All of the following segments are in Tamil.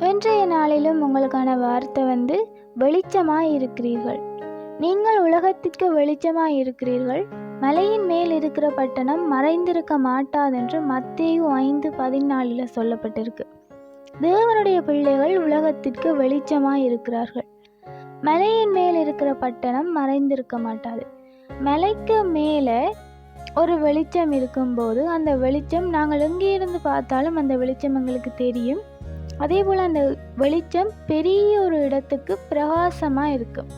இன்றைய நாளிலும் உங்களுக்கான வார்த்தை வந்து வெளிச்சமாய் இருக்கிறீர்கள். நீங்கள் உலகத்திற்கு வெளிச்சமாய் இருக்கிறீர்கள். மலையின் மேல் இருக்கிற பட்டணம் மறைந்திருக்க மாட்டாதென்று மத்தேயு ஐந்து பதினாலில் சொல்லப்பட்டிருக்கு. தேவனுடைய பிள்ளைகள் உலகத்திற்கு வெளிச்சமாய் இருக்கிறார்கள். மலையின் மேல் இருக்கிற பட்டணம் மறைந்திருக்க மாட்டாது. மலைக்கு மேலே ஒரு வெளிச்சம் இருக்கும்போது அந்த வெளிச்சம் நாங்கள் எங்கே இருந்து பார்த்தாலும் அந்த வெளிச்சம் எங்களுக்கு தெரியும். அதே போல் அந்த வெளிச்சம் பெரிய ஒரு இடத்துக்கு பிரகாசமாக இருக்கும்.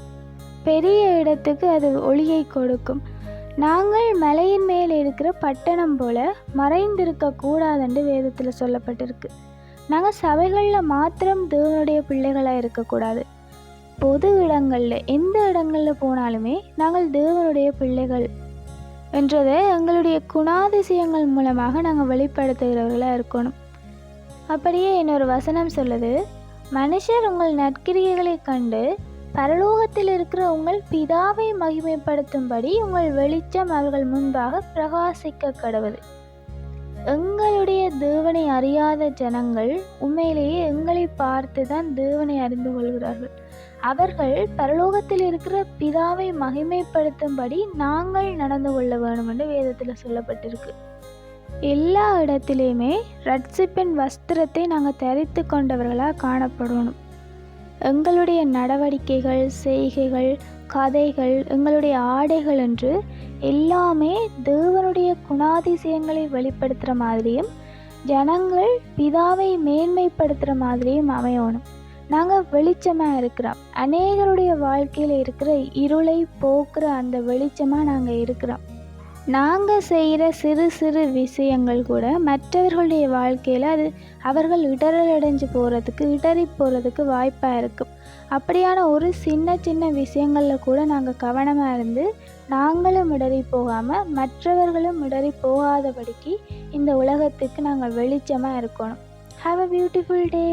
பெரிய இடத்துக்கு அது ஒளியை கொடுக்கும். நாங்கள் மலையின் மேல் இருக்கிற பட்டணம் போல மறைந்திருக்க கூடாதுன்னு வேதத்தில் சொல்லப்பட்டிருக்கு. நாங்கள் சபைகளில் மாத்திரம் தேவனுடைய பிள்ளைகளாக இருக்கக்கூடாது பொது இடங்களில் எந்த இடங்களில் போனாலுமே நாங்கள் தேவனுடைய பிள்ளைகள் என்றதை எங்களுடைய குணாதிசயங்கள் மூலமாக நாங்கள் வெளிப்படுத்துகிறவர்களாக இருக்கணும். அப்படியே இன்னொரு வசனம் சொல்லுது. மனுஷர் உங்கள் நற்கிரியைகளை கண்டு பரலோகத்தில் இருக்கிற உங்கள் பிதாவை மகிமைப்படுத்தும்படி உங்கள் வெளிச்சம் அவர்கள் முன்பாக பிரகாசிக்க கடவுது எங்களுடைய தேவனை அறியாத ஜனங்கள் உண்மையிலேயே எங்களை பார்த்து தான் தேவனை அறிந்து கொள்கிறார்கள். அவர்கள் பரலோகத்தில் இருக்கிற பிதாவை மகிமைப்படுத்தும்படி நாங்கள் நடந்து கொள்ள வேண்டும் என்று வேதத்தில் சொல்லப்பட்டிருக்கு. எல்லா இடத்துலையுமே ரட்சிப்பின் வஸ்திரத்தை நாங்கள் தரித்து கொண்டவர்களாக காணப்படணும். எங்களுடைய நடவடிக்கைகள் செய்கைகள் கதைகள் எங்களுடைய ஆடைகள் என்று எல்லாமே தேவனுடைய குணாதிசயங்களை வெளிப்படுத்துகிற மாதிரியும் ஜனங்கள் பிதாவை மேன்மைப்படுத்துகிற மாதிரியும் அமையணும். நாங்கள் வெளிச்சமாக இருக்கிறோம். அநேகருடைய வாழ்க்கையில் இருக்கிற இருளை போக்குற அந்த வெளிச்சமாக நாங்கள் இருக்கிறோம். நாங்கள் செய்கிற சிறு சிறு விஷயங்கள் கூட மற்றவர்களுடைய வாழ்க்கையில் அது அவர்கள் இடரல் அடைஞ்சு போகிறதுக்கு இடறி போகிறதுக்கு வாய்ப்பாக இருக்கும். அப்படியான ஒரு சின்ன சின்ன விஷயங்களில் கூட நாங்கள் கவனமாக இருந்து நாங்களும் இடறி போகாமல் மற்றவர்களும் இடறி போகாதபடிக்கு இந்த உலகத்துக்கு நாங்கள் வெளிச்சமாக இருக்கணும். Have a beautiful day